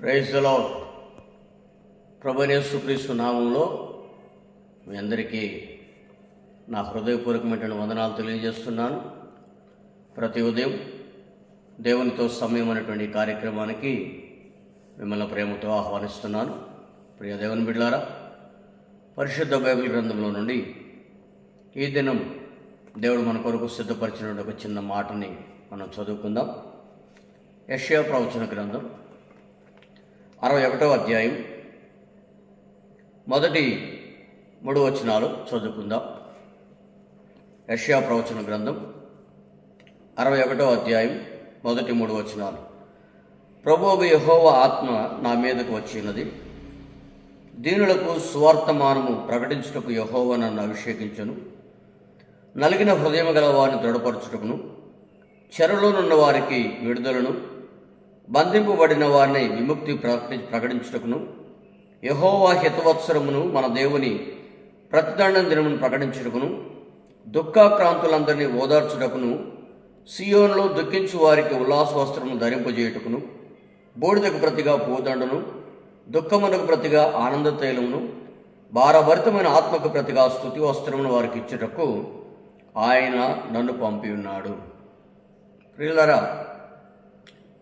ప్రైజ్లో ప్రభనేసుక్రీస్తు నామంలో మీ అందరికీ నా హృదయపూర్వకమైన వందనాలు తెలియజేస్తున్నాను. ప్రతి ఉదయం దేవునితో సమయం అనేటువంటి కార్యక్రమానికి మిమ్మల్ని ప్రేమతో ఆహ్వానిస్తున్నాను. ప్రియ దేవుని బిడ్డారా పరిశుద్ధ బైబిల్ గ్రంథంలో నుండి ఈ దినం దేవుడు మన కొరకు సిద్ధపరిచినటువంటి ఒక చిన్న మాటని మనం చదువుకుందాం. యెషయా ప్రవచన గ్రంథం అరవై ఒకటో అధ్యాయం. మొదటి మూడు వచనాలు చదువుకుందాం. యష్యా ప్రవచన గ్రంథం అరవై ఒకటో అధ్యాయం మొదటి మూడు వచనాలు. ప్రభువు యహోవ ఆత్మ నా మీదకు వచ్చినది దీనులకు సువార్తమానము ప్రకటించుటకు యహోవ నన్ను అభిషేకించను. నలిగిన హృదయం గల వారిని దృఢపరచుటకును. చెరలోనున్న వారికి విడుదలను. బంధింపబడిన వారిని విముక్తి ప్రకటి ప్రకటించుటకును యహోవా హితవత్సరమును మన దేవుని ప్రతిదండం దినమును ప్రకటించుటకును దుఃఖాక్రాంతులందరినీ ఓదార్చుటకును సియోన్లో దుఃఖించు వారికి ఉల్లాస వస్త్రము ధరింపజేయుటకును బూడిదకు ప్రతిగా పూదండను దుఃఖమునకు ప్రతిగా ఆనంద తైలమును భారభరితమైన ఆత్మకు ప్రతిగా స్థుతి వస్త్రమును వారికి ఇచ్చుటకు ఆయన నన్ను పంపి ఉన్నాడు ప్రియులరా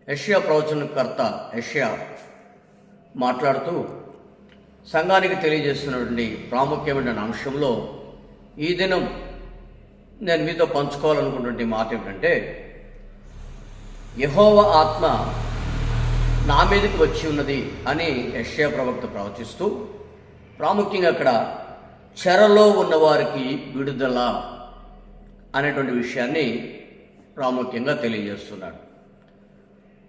యష్యా ప్రవచనకర్త యష్యా మాట్లాడుతూ సంఘానికి తెలియజేస్తున్నటువంటి ప్రాముఖ్యమైన అంశంలో ఈ దినం నేను మీతో పంచుకోవాలనుకున్నటువంటి మాట ఏమిటంటే యహోవ ఆత్మ నా మీదకి వచ్చి ఉన్నది అని యష్యా ప్రవక్త ప్రవచిస్తూ ప్రాముఖ్యంగా అక్కడ చెరలో ఉన్నవారికి విడుదల అనేటువంటి విషయాన్ని ప్రాముఖ్యంగా తెలియజేస్తున్నాడు.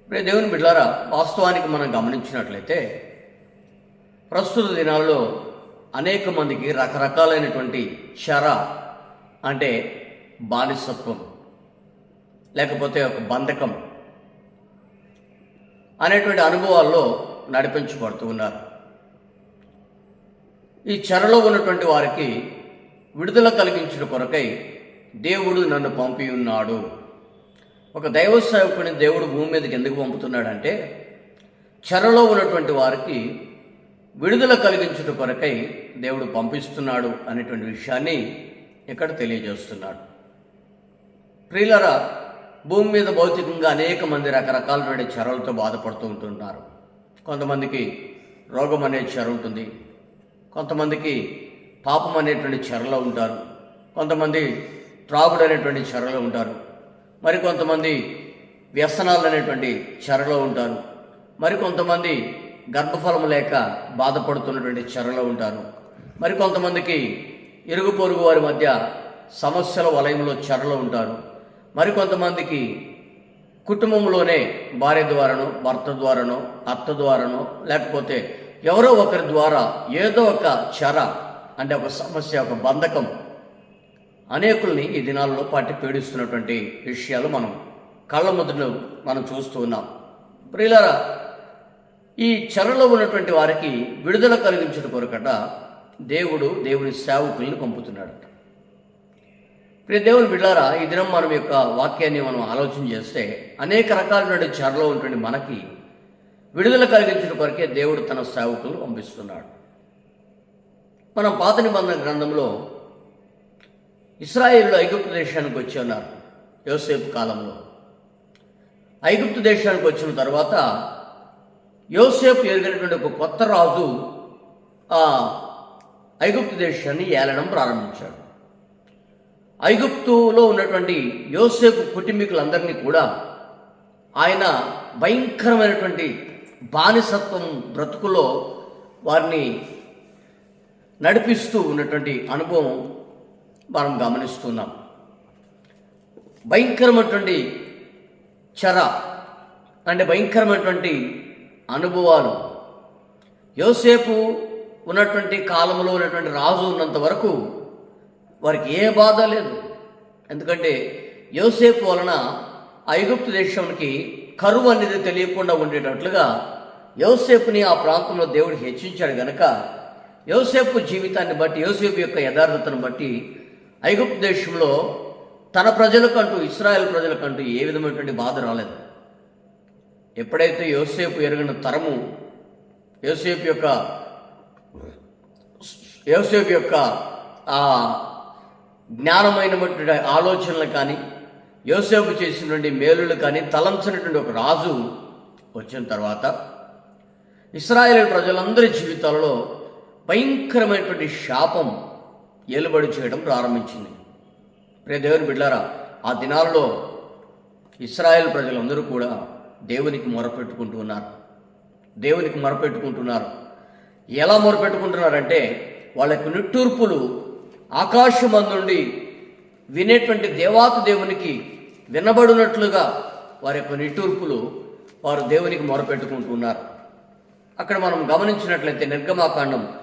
ప్రే దేవుని బిడ్డారా వాస్తవానికి మనం గమనించినట్లయితే ప్రస్తుత దినాల్లో అనేక మందికి రకరకాలైనటువంటి చర అంటే బానిసత్వం లేకపోతే ఒక బంధకం అనేటువంటి అనుభవాల్లో నడిపించబడుతూ ఉన్నారు. ఈ చెరలో ఉన్నటువంటి వారికి విడుదల కలిగించిన కొరకై దేవుడు నన్ను పంపి ఉన్నాడు ఒక దైవ సేవకుని దేవుడు భూమి మీదకి ఎందుకు పంపుతున్నాడంటే చెరలో ఉన్నటువంటి వారికి విడుదల కలిగించుట కొరకై దేవుడు పంపిస్తున్నాడు అనేటువంటి విషయాన్ని ఇక్కడ తెలియజేస్తున్నాడు. ప్రియులరా భూమి మీద భౌతికంగా అనేక మంది రకరకాలైన చెరలతో బాధపడుతూ ఉంటున్నారు. కొంతమందికి రోగం అనే చెర ఉంటుంది. కొంతమందికి పాపం అనేటువంటి చెరలో ఉంటారు. కొంతమంది త్రాగుడు అనేటువంటి చెరలో ఉంటారు. మరికొంతమంది వ్యసనాలు అనేటువంటి చెరలో ఉంటారు. మరికొంతమంది గర్భఫలం లేక బాధపడుతున్నటువంటి చెరలో ఉంటారు. మరి కొంతమందికి ఇరుగు పొరుగు వారి మధ్య సమస్యల వలయంలో చెరలో ఉంటారు. మరికొంతమందికి కుటుంబంలోనే భార్య ద్వారానో భర్త ద్వారానో అత్త ద్వారానో లేకపోతే ఎవరో ఒకరి ద్వారా ఏదో ఒక చెర అంటే ఒక సమస్య ఒక బంధకం అనేకుల్ని ఈ దినాల్లో పట్టి పీడిస్తున్నటువంటి విషయాలు మనం కళ్ళ ముద్రను మనం చూస్తూ ఉన్నాం. ప్రియులారా ఈ చెరలో ఉన్నటువంటి వారికి విడుదల కలిగించడం కొరకట దేవుడు దేవుని సేవకుల్ని పంపుతున్నాడట. ప్రియ దేవుని బిడ్డారా ఈ దినం మనం యొక్క వాక్యాన్ని మనం ఆలోచన చేస్తే అనేక రకాలైన చెరలో ఉన్నటువంటి మనకి విడుదల కలిగించడం కొరకే దేవుడు తన సేవకులను పంపిస్తున్నాడు. మనం పాత నిబంధన గ్రంథంలో ఇస్రాయేలు ఐగుప్తు దేశానికి వచ్చి ఉన్నారు. యోసేపు కాలంలో. ఐగుప్తు దేశానికి వచ్చిన తర్వాత యోసేపు ఎరిగినటువంటి ఒక కొత్త రాజు ఆ ఐగుప్తు దేశాన్ని ఏలడం ప్రారంభించాడు. ఐగుప్తులో ఉన్నటువంటి యోసేపు కుటుంబీకులందరినీ కూడా ఆయన భయంకరమైనటువంటి బానిసత్వం బ్రతుకులో వారిని నడిపిస్తూ ఉన్నటువంటి అనుభవం మనం గమనిస్తున్నాం. భయంకరమైనటువంటి చర అంటే భయంకరమైనటువంటి అనుభవాలు. యోసేపు ఉన్నటువంటి కాలంలో ఉన్నటువంటి రాజు ఉన్నంత వరకు వారికి ఏ బాధ లేదు. ఎందుకంటే యోసేపు వలన ఐగుప్తు దేశానికి కరువు అనేది తెలియకుండా ఉండేటట్లుగా యోసేపుని ఆ ప్రాంతంలో దేవుడు హెచ్చించాడు గనక యోసేపు జీవితాన్ని బట్టి యోసేపు యొక్క యథార్థతను బట్టి ఐగుప్తు దేశంలో తన ప్రజలకంటూ ఇస్రాయెల్ ప్రజలకంటూ ఏ విధమైనటువంటి బాధ రాలేదు. ఎప్పుడైతే యోసేపు ఎరిగిన తరము యోసేపు యొక్క యోసేపు యొక్క ఆ జ్ఞానమైనటువంటి ఆలోచనలు కానీ యోసేపు చేసినటువంటి మేలులు కానీ తలంచినటువంటి ఒక రాజు వచ్చిన తర్వాత ఇస్రాయేల్ ప్రజలందరి జీవితాలలో భయంకరమైనటువంటి శాపం ఏలుబడి చేయడం ప్రారంభించింది. ప్రే దేవుని బిడ్డారా ఆ దినాల్లో ఇస్రాయేల్ ప్రజలందరూ కూడా దేవునికి మొరపెట్టుకుంటూ ఉన్నారు. దేవునికి మొరపెట్టుకుంటున్నారు. ఎలా మొరపెట్టుకుంటున్నారంటే వాళ్ళ యొక్క నిట్టూర్పులు ఆకాశం నుండి వినేటువంటి దేవాతు దేవునికి వినబడినట్లుగా వారి యొక్క నిట్టూర్పులు వారు దేవునికి మొరపెట్టుకుంటున్నారు అక్కడ మనం గమనించినట్లయితే నిర్గమాకాండం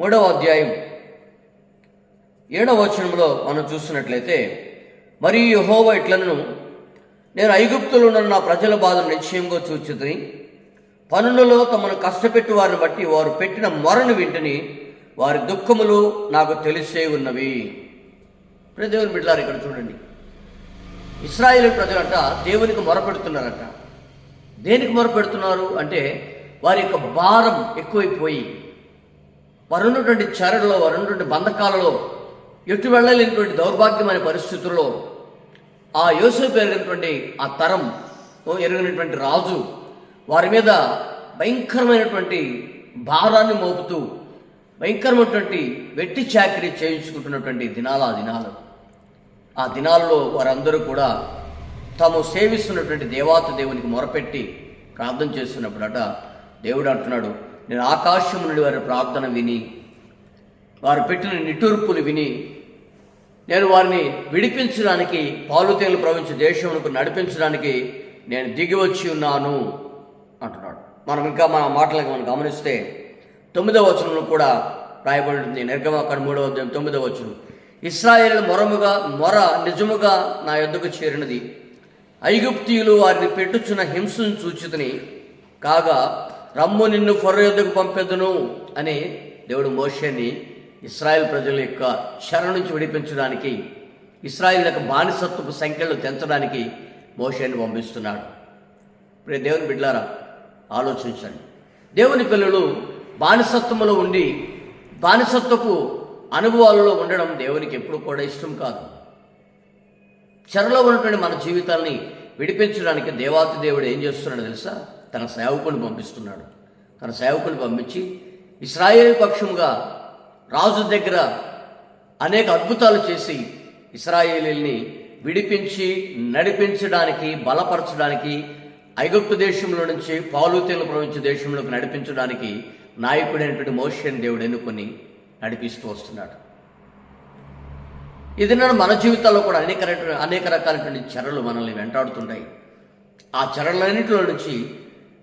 మూడవ అధ్యాయం ఏడవ వచనంలో మనం చూస్తున్నట్లయితే మరి యహోవ ఇట్లను నేను ఐగుప్తులో ఉన్న నా ప్రజల బాధను నిశ్చయంగా చూచుతుంది పనులలో తమను కష్టపెట్టి వారిని బట్టి వారు పెట్టిన మొరను వింటని వారి దుఃఖములు నాకు తెలిసే ఉన్నవి. దేవుని బిడ్డారు ఇక్కడ చూడండి. ఇస్రాయేల్ ప్రజలంట దేవునికి మొరపెడుతున్నారట దేనికి మొరపెడుతున్నారు అంటే వారి యొక్క భారం ఎక్కువైపోయి వారు ఉన్నటువంటి చరణలో వారు ఉన్నటువంటి బంధకాలలో ఎటు వెళ్ళలేనటువంటి దౌర్భాగ్యమైన పరిస్థితుల్లో ఆ యోసేపు ఎరిగినటువంటి ఆ తరం ఎరిగినటువంటి రాజు వారి మీద భయంకరమైనటువంటి భారాన్ని మోపుతూ భయంకరమైనటువంటి వెట్టి చాకరీ చేయించుకుంటున్నటువంటి దినాల ఆ దినాలు. ఆ దినాల్లో వారందరూ కూడా తాము సేవిస్తున్నటువంటి దేవాత దేవునికి మొరపెట్టి ప్రార్థన చేస్తున్నప్పుడట దేవుడు అంటున్నాడు నేను ఆకాశం నుండి వారి ప్రార్థన విని వారు పెట్టిన నిట్టూర్పులు విని నేను వారిని విడిపించడానికి పాలుతేలు ప్రవహించే దేశమునకు నడిపించడానికి నేను దిగి వచ్చి ఉన్నాను అంటున్నాడు. మనం ఇంకా మన మాటలకు మనం గమనిస్తే తొమ్మిదవ వచనంలో కూడా రాయబడి ఉంటుంది నిర్గమాకాండ మూడవ అధ్యాయం తొమ్మిదవ వచనం. ఇస్రాయేల్ మొరముగా మొర నిజముగా నా యొద్దకు చేరినది. ఐగుప్తీయులు వారిని పెట్టుచున్న హింసను సూచితని కాగా రమ్ము నిన్ను ఫొర్ర యొద్దకు పంపెదును అని దేవుడు మోషేని ఇస్రాయెల్ ప్రజల యొక్క చెర నుంచి విడిపించడానికి ఇస్రాయేల్ యొక్క బానిసత్వపు సంఖ్యలు తెంచడానికి మోషేని పంపిస్తున్నాడు. ఇప్పుడు దేవుని బిడ్లారా ఆలోచించండి. దేవుని పిల్లలు బానిసత్వములో ఉండి బానిసత్వపు అనుభవాలలో ఉండడం దేవునికి ఎప్పుడు కూడా ఇష్టం కాదు. చెరలో ఉన్నటువంటి మన జీవితాల్ని విడిపించడానికి దేవాతి దేవుడు ఏం చేస్తున్నాడు తెలుసా? తన సేవకుని పంపిస్తున్నాడు. తన సేవకుని పంపించి ఇస్రాయేల్ పక్షముగా రాజు దగ్గర అనేక అద్భుతాలు చేసి ఇస్రాయేలీల్ని విడిపించి నడిపించడానికి బలపరచడానికి ఐగుప్తు దేశంలో నుంచి పాలుతేలు ప్రవహించే దేశంలోకి నడిపించడానికి నాయకుడైనటువంటి మోషన్ దేవుడు ఎన్నుకొని నడిపిస్తూ వస్తున్నాడు. ఇది మన జీవితాల్లో కూడా అనేక రక- అనేక రకాలైనటువంటి చెరలు మనల్ని వెంటాడుతుంటాయి. ఆ చెరలన్నింటిలో నుంచి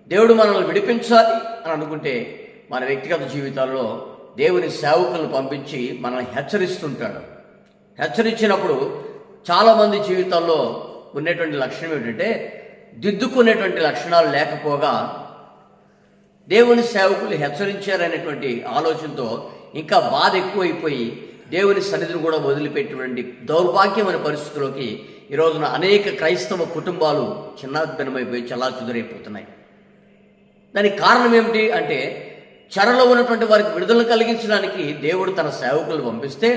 దేవుడు మనల్ని విడిపించాలి అని అనుకుంటే మన వ్యక్తిగత జీవితాల్లో దేవుని సేవకులను పంపించి మనల్ని హెచ్చరిస్తుంటాడు. హెచ్చరించినప్పుడు చాలామంది జీవితాల్లో ఉండేటువంటి లక్షణం ఏంటంటే దిద్దుకునేటువంటి లక్షణాలు లేకపోగా దేవుని సేవకులు హెచ్చరించారనేటువంటి ఆలోచనతో ఇంకా బాధ ఎక్కువైపోయి దేవుని సన్నిధిని కూడా వదిలిపెట్టినటువంటి దౌర్భాగ్యమైన పరిస్థితుల్లోకి ఈ రోజున అనేక క్రైస్తవ కుటుంబాలు చిన్నాభిన్నమైపోయి చల్లాచుదురైపోతున్నాయి దానికి కారణం ఏమిటి అంటే చెరలో ఉన్నటువంటి వారికి విడుదల కలిగించడానికి దేవుడు తన సేవకులు పంపిస్తే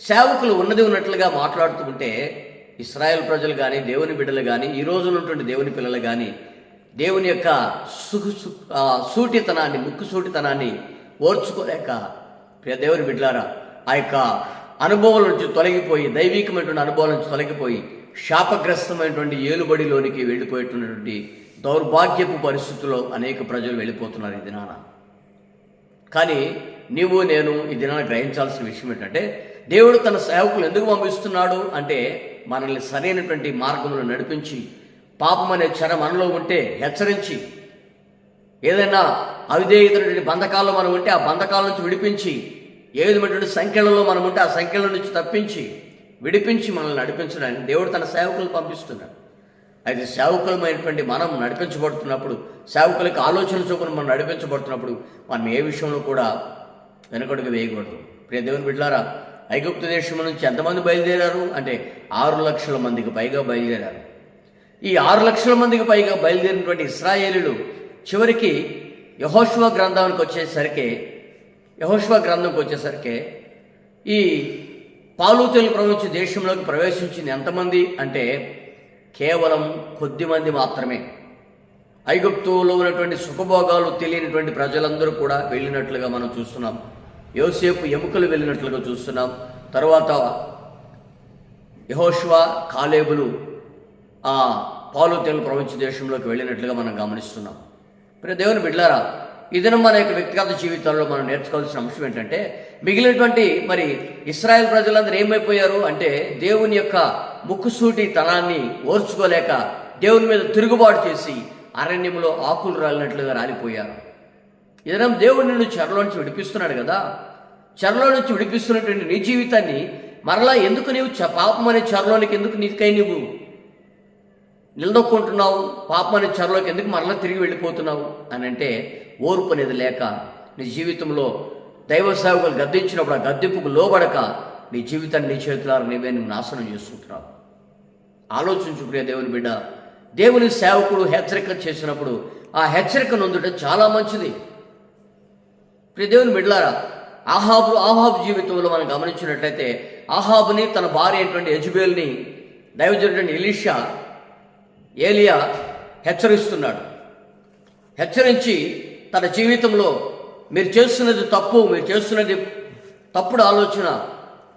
సేవకులు ఉన్నది ఉన్నట్లుగా మాట్లాడుతూ ఉంటే ఇస్రాయల్ ప్రజలు కానీ దేవుని బిడ్డలు కానీ ఈ రోజు ఉన్నటువంటి దేవుని పిల్లలు కానీ దేవుని యొక్క సుఖ సూటితనాన్ని ముక్కు సూటితనాన్ని ఓర్చుకోలేక ప్రియ దేవుని బిడ్డలారా ఆ యొక్క అనుభవం నుంచి తొలగిపోయి దైవికమైనటువంటి అనుభవం నుంచి తొలగిపోయి శాపగ్రస్తమైనటువంటి ఏలుబడిలోనికి వెళ్ళిపోయేటటువంటి దౌర్భాగ్యపు పరిస్థితుల్లో అనేక ప్రజలు వెళ్ళిపోతున్నారు ఈ దినాన. కానీ నీవు నేను ఈ దినాన్ని గ్రహించాల్సిన విషయం ఏంటంటే దేవుడు తన సేవకులు ఎందుకు పంపిస్తున్నాడు అంటే మనల్ని సరైనటువంటి మార్గంలో నడిపించి పాపం అనే చెర మనలో ఉంటే హెచ్చరించి ఏదైనా అవిధేయతటువంటి బంధకాల్లో మనం ఉంటే ఆ బంధకాల నుంచి విడిపించి ఏ విధమైనటువంటి సంఖ్యలలో మనం ఉంటే ఆ సంఖ్యల నుంచి తప్పించి విడిపించి మనల్ని నడిపించడానికి దేవుడు తన సేవకులు పంపిస్తున్నాడు. అయితే సేవకులమైనటువంటి మనం నడిపించబడుతున్నప్పుడు సేవకులకి ఆలోచన చొప్పున మనం నడిపించబడుతున్నప్పుడు మనం ఏ విషయంలో కూడా వెనకడుగు వేయకూడదు. ప్రియ దేవుని బిడ్డారా ఐగుప్తు దేశం నుంచి ఎంతమంది బయలుదేరారు? అంటే ఆరు లక్షల మందికి పైగా బయలుదేరారు. ఈ ఆరు లక్షల మందికి పైగా బయలుదేరినటువంటి ఇస్రాయేలీలు చివరికి యహోష్వ గ్రంథానికి వచ్చేసరికి యహోష్వ గ్రంథంకి వచ్చేసరికి ఈ పాలూతెలు ప్రవహించే దేశంలోకి ప్రవేశించింది ఎంతమంది? అంటే కేవలం కొద్దిమంది మాత్రమే. ఐగుప్తులో ఉన్నటువంటి సుఖభోగాలు తెలియనటువంటి ప్రజలందరూ కూడా వెళ్ళినట్లుగా మనం చూస్తున్నాం. యోసేపు ఎముకలు వెళ్ళినట్లుగా చూస్తున్నాం. తర్వాత యహోష్వా కాలేబులు ఆ పాలు తెలుగు ప్రపంచ దేశంలోకి వెళ్ళినట్లుగా మనం గమనిస్తున్నాం. ప్రియ దేవుని బిడ్లారా ఇదనం మన యొక్క వ్యక్తిగత జీవితాల్లో మనం నేర్చుకోవాల్సిన అంశం ఏంటంటే మిగిలినటువంటి మరి ఇస్రాయల్ ప్రజలందరూ ఏమైపోయారు అంటే దేవుని యొక్క ముక్కుసూటి తనాన్ని ఓర్చుకోలేక దేవుని మీద తిరుగుబాటు చేసి అరణ్యంలో ఆకులు రాలినట్లుగా రాలిపోయారు. ఇదనం దేవుడు నిన్ను చెరలో నుంచి విడిపిస్తున్నాడు కదా. చెరలో నుంచి విడిపిస్తున్నటువంటి నీ జీవితాన్ని మరలా ఎందుకు నీవు చ- పాపం అనే చెరలోనికి ఎందుకు నీకై నువ్వు నిలదొక్కుంటున్నావు? పాపం అనే చెరలోకి ఎందుకు మరలా తిరిగి వెళ్ళిపోతున్నావు? అని అంటే ఓర్పు అనేది లేక నీ జీవితంలో దైవ సేవకులు గద్దించినప్పుడు ఆ గద్దెంపుకు లోబడక నీ జీవితాన్ని నీ చేతులారా నీవే నువ్వు నాశనం చేసుకుంటున్నావు. ఆలోచించు ప్రియ దేవుని బిడ్డ. దేవుని సేవకుడు హెచ్చరిక చేసినప్పుడు ఆ హెచ్చరిక నొందుట చాలా మంచిది. ప్రియ దేవుని బిడ్డలారా ఆహాబు ఆహాబు జీవితంలో మనం గమనించినట్లయితే ఆహాబుని తన భార్య అయినటువంటి యజుబేల్ని దైవజనుడైన ఎలీషా ఏలియా హెచ్చరిస్తున్నాడు. హెచ్చరించి తన జీవితంలో మీరు చేస్తున్నది తప్పు మీరు చేస్తున్నది తప్పుడు ఆలోచన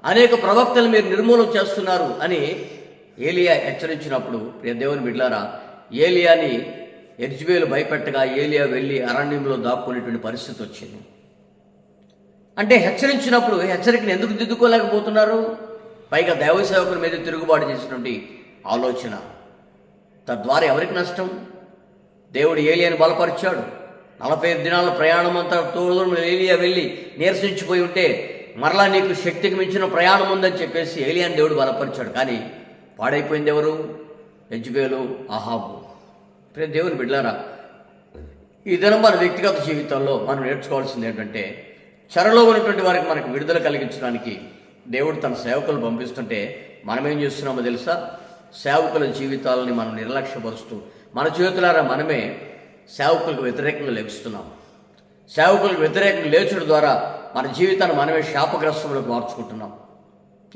అనేక ప్రవక్తలు మీరు నిర్మూలన చేస్తున్నారు అని ఏలియా హెచ్చరించినప్పుడు ప్రియ దేవుని బిడ్లారా ఏలియాని ఎర్జిబేలు భయపెట్టగా ఏలియా వెళ్ళి అరణ్యంలో దాక్కునేటువంటి పరిస్థితి వచ్చింది. అంటే హెచ్చరించినప్పుడు హెచ్చరికను ఎందుకు దిద్దుకోలేకపోతున్నారు? పైగా దైవ సేవకుల మీద తిరుగుబాటు చేసినటువంటి ఆలోచన. తద్వారా ఎవరికి నష్టం? దేవుడు ఏలియాని బలపరిచాడు. నలభై ఐదు దినాల ప్రయాణం అంతా తోడు ఏలియా వెళ్ళి నీరసించిపోయి ఉంటే మరలా నీకు శక్తికి మించిన ప్రయాణం ఉందని చెప్పేసి ఏలియాని దేవుడు బలపరిచాడు. కానీ పాడైపోయింది ఎవరు? యజ్బేలు అహాబు. ప్రియ దేవుని బిడ్డారా ఈ దినం మన వ్యక్తిగత జీవితంలో మనం నేర్చుకోవాల్సింది ఏంటంటే చెరలో ఉన్నటువంటి వారికి మనకు విడుదల కలిగించడానికి దేవుడు తన సేవకులు పంపిస్తుంటే మనం ఏం చేస్తున్నామో తెలుసా? సేవకుల జీవితాలని మనం నిర్లక్ష్యపరుస్తూ మన చేతులారా మనమే సేవకులకు వ్యతిరేకంగా లభిస్తున్నాం సేవకులకు వ్యతిరేకంగా లేచడం ద్వారా మన జీవితాన్ని మనమే శాపగ్రస్తంలోకి మార్చుకుంటున్నాం.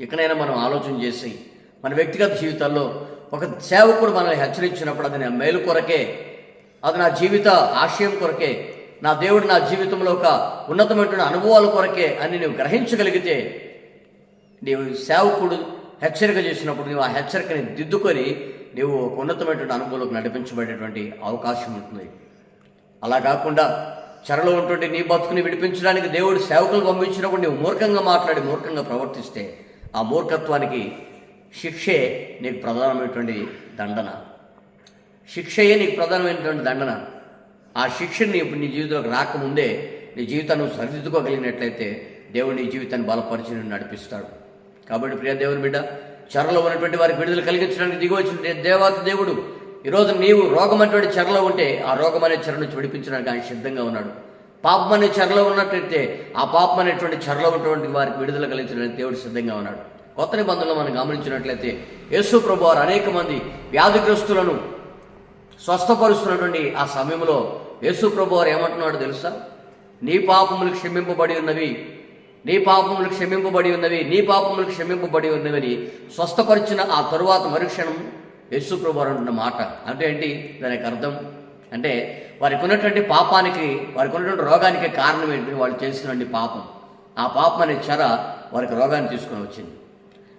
ఇకనైనా మనం ఆలోచన చేసి మన వ్యక్తిగత జీవితాల్లో ఒక సేవకుడు మనల్ని హెచ్చరించినప్పుడు అది నా మేలు కొరకే అది నా జీవిత ఆశయం కొరకే నా దేవుడు నా జీవితంలో ఒక ఉన్నతమైన అనుభవాల కొరకే అని నువ్వు గ్రహించగలిగితే నీవు సేవకుడు హెచ్చరిక చేసినప్పుడు నీవు ఆ హెచ్చరికని దిద్దుకొని నీవు ఒక ఉన్నతమైనటువంటి అనుభవంలోకి నడిపించబడేటువంటి అవకాశం ఉంటుంది. అలా కాకుండా చెరలో ఉన్నటువంటి నీ బతుకుని విడిపించడానికి దేవుడు సేవకులు పంపించినప్పుడు నీవు మూర్ఖంగా మాట్లాడి మూర్ఖంగా ప్రవర్తిస్తే ఆ మూర్ఖత్వానికి శిక్షే నీకు ప్రధానమైనటువంటి దండన. శిక్షయే నీకు ప్రధానమైనటువంటి దండన. ఆ శిక్ష నీ నీ జీవితంలోకి రాకముందే నీ జీవితాన్ని సరిదిద్దుకోగలిగినట్లయితే దేవుడు నీ జీవితాన్ని బలపరిచి నడిపిస్తాడు. కాబట్టి ప్రియ దేవుని బిడ్డ చెరలో ఉన్నటువంటి వారికి విడుదల కలిగించడానికి దిగి వచ్చిన దేవాత దేవుడు ఈరోజు నీవు రోగం అనేటువంటి చెరలో ఉంటే ఆ రోగం అనే చెర నుంచి విడిపించడానికి ఆయన సిద్ధంగా ఉన్నాడు. పాపం అనే చెరలో ఉన్నట్లయితే ఆ పాపం అనేటువంటి చెరలో ఉన్నటువంటి వారికి విడుదల కలిగించడానికి దేవుడు సిద్ధంగా ఉన్నాడు. కొత్త నిబంధనలు మనం గమనించినట్లయితే యేసు ప్రభు వారు అనేక మంది వ్యాధిగ్రస్తులను స్వస్థపరుస్తున్నటువంటి ఆ సమయంలో యేసు ప్రభు వారు ఏమంటున్నాడు తెలుసా? నీ పాపములు క్షమింపబడి ఉన్నవి నీ పాపములు క్షమింపబడి ఉన్నవి నీ పాపములు క్షమింపబడి ఉన్నవని స్వస్థపరిచిన ఆ తరువాత మరుక్షణం యేసు ప్రభు వారు అంటున్న మాట. అంటే ఏంటి? దానికి అర్థం అంటే వారికి ఉన్నటువంటి పాపానికి వారికి ఉన్నటువంటి రోగానికి కారణం ఏంటి? వాళ్ళు చేసినటువంటి పాపం. ఆ పాపం అనే చెర వారికి రోగాన్ని తీసుకొని వచ్చింది.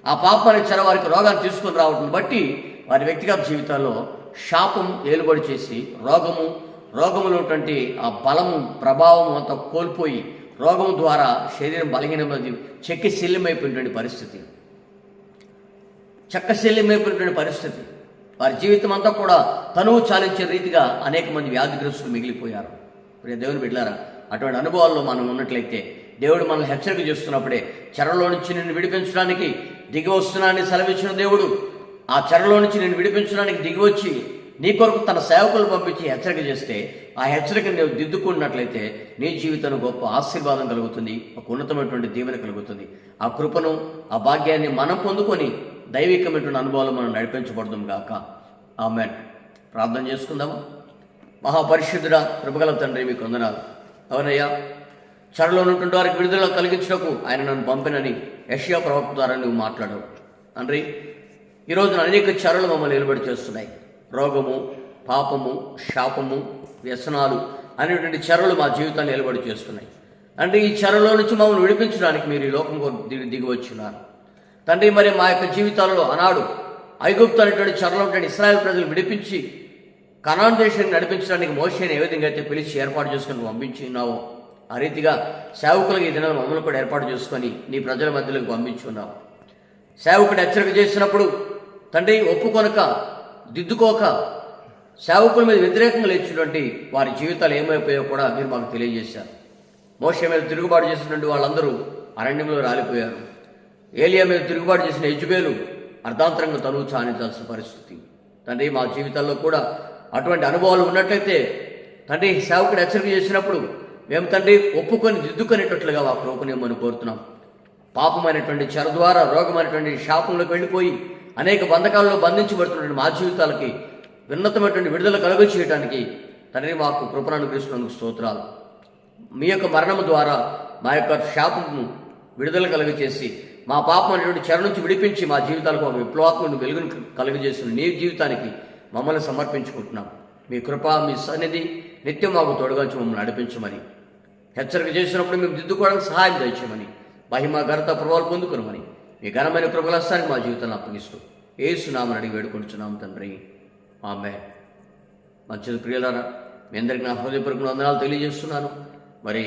ఆ పాపం అనే వారికి రోగాన్ని తీసుకొని రావడం బట్టి వారి వ్యక్తిగత జీవితాల్లో శాపం ఏలుబడి చేసి రోగము రోగములోటువంటి ఉన్నటువంటి ఆ బలము ప్రభావం అంతా కోల్పోయి రోగం ద్వారా శరీరం బలహీనమైంది చెక్కి శల్యమైపోయినటువంటి పరిస్థితి. చక్కశల్యమైపోయినటువంటి పరిస్థితి. వారి జీవితం అంతా కూడా తనువు చాలించే రీతిగా అనేక మంది వ్యాధిగ్రస్తులు మిగిలిపోయారు. ప్రియ దేవుని బిడ్డారా అటువంటి అనుభవాల్లో మనం ఉన్నట్లయితే దేవుడు మనల్ని హెచ్చరిక చేస్తున్నప్పుడే చెరలో నుంచి నిన్ను విడిపించడానికి దిగి వస్తున్నానని సెలవిచ్చిన దేవుడు. ఆ చెరలో నుంచి నేను విడిపించడానికి దిగి వచ్చి నీ కొరకు తన సేవకులు పంపించి హెచ్చరిక చేస్తే ఆ హెచ్చరికను నువ్వు దిద్దుకున్నట్లయితే నీ జీవితంలో గొప్ప ఆశీర్వాదం కలుగుతుంది ఒక ఉన్నతమైనటువంటి దీవెన కలుగుతుంది. ఆ కృపను ఆ భాగ్యాన్ని మనం పొందుకొని దైవికమైనటువంటి అనుభవాలు మనం నడిపించబడదాం గాక. ఆమె ప్రార్థన చేసుకుందాము? మహాపరిశుద్ధుడ కృపగల తండ్రి మీకు వందనాలు. అవునయ్యా చెరలో ఉన్నటువంటి వారికి విడుదల కలిగించటకు ఆయన నన్ను పంపినని యష్యా ప్రవక్త ద్వారా నువ్వు మాట్లాడవు. తండ్రి ఈరోజు అనేక చెరలు మమ్మల్ని నిలబడి చేస్తున్నాయి. రోగము పాపము శాపము వ్యసనాలు అనేటువంటి చెరలు మా జీవితాన్ని నిలబడి చేస్తున్నాయి. అంటే ఈ చెరలో నుంచి మమ్మల్ని విడిపించడానికి మీరు ఈ లోకం దిగి దిగివచ్చున్నారు తండ్రి మరి మా యొక్క జీవితాలలో ఆనాడు ఐగుప్తు అనేటువంటి చెరలో ఉంటే ఇస్రాయల్ ప్రజలు విడిపించి కనాన్ దేశాన్ని నడిపించడానికి మోషేని ఏ విధంగా అయితే పిలిచి ఏర్పాటు చేసుకుని పంపించినావో ఆ రీతిగా సేవకులకు ఈ దినాలు మమ్మల్ని కూడా ఏర్పాటు చేసుకొని నీ ప్రజల మధ్యలోకి పంపించి సేవకుడు హెచ్చరిక చేసినప్పుడు తండ్రి ఒప్పుకొనక దిద్దుకోక సేవకుల మీద వ్యతిరేకంగా లేచినటువంటి వారి జీవితాలు ఏమైపోయాయో కూడా మీరు మాకు తెలియజేశారు. మోసం మీద తిరుగుబాటు చేసినటువంటి వాళ్ళందరూ అరణ్యంలో రాలిపోయారు. ఏలియా మీద తిరుగుబాటు చేసిన యజ్బేలు అర్ధాంతరంగా తనువు చాలించాల్సిన పరిస్థితి. తండ్రి మా జీవితాల్లో కూడా అటువంటి అనుభవాలు ఉన్నట్లయితే తండ్రి సేవకుడు హెచ్చరిక చేసినప్పుడు మేము తండ్రి ఒప్పుకొని దిద్దుకునేటట్లుగా మా కృపనేమని కోరుతున్నాం. పాపమైనటువంటి చెర ద్వారా రోగమైనటువంటి శాపంలోకి వెళ్ళిపోయి అనేక బంధకాలలో బంధించబడుతున్నటువంటి మా జీవితాలకి ఉన్నతమైనటువంటి విడుదల కలుగ చేయడానికి తండ్రి మాకు కృపను అనుగ్రహిస్తున్నందుకు స్తోత్రాలు. మీ యొక్క మరణము ద్వారా మా యొక్క శాపము విడుదల కలుగజేసి మా పాపం అనేటువంటి చెర నుంచి విడిపించి మా జీవితాలకు ఒక విప్లవాత్మను వెలుగును కలుగజేసిన నీ జీవితానికి మమ్మల్ని సమర్పించుకుంటున్నాం. మీ కృప మీ సన్నిధి నిత్యం మాకు తోడుగాంచి మమ్మల్ని నడిపించమని. హెచ్చరిక చేసినప్పుడు మేము దిద్దుకోవడానికి సహాయం దయచేయమని మహిమ ఘనత ప్రభావాలు పొందుకునమని మీ ఘనమైన కృపలస్తానికి మా జీవితాన్ని అప్పగిస్తూ ఏసునామని అడిగి వేడుకుంటున్నాం తండ్రి. ఆమె మంచిది ప్రియులారా మీ అందరికీ నా హృదయపూర్వక వందనాలు తెలియజేస్తున్నాను. మరి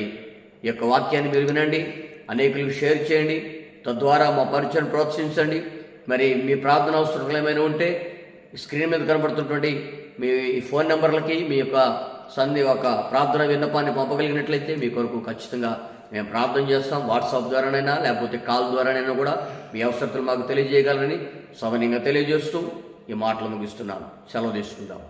ఈ యొక్క వాక్యాన్ని మీరు వినండి అనేకులకు షేర్ చేయండి తద్వారా మా పరిచయం ప్రోత్సహించండి. మరి మీ ప్రార్థన అవసరాలు ఏమైనా ఉంటే స్క్రీన్ మీద కనబడుతున్నటువంటి మీ ఈ ఫోన్ నెంబర్లకి మీ యొక్క సంధి ఒక ప్రార్థన విన్నపాన్ని పంపగలిగినట్లయితే మీ కొరకు ఖచ్చితంగా మేము ప్రార్థన చేస్తాం. వాట్సాప్ ద్వారానైనా లేకపోతే కాల్ ద్వారానైనా కూడా మీ అవసరతలు మాకు తెలియజేయగలరని సవనీయంగా తెలియజేస్తూ ఈ మాటలు ముగిస్తున్నాను. సెలవు తీసుకుందాం.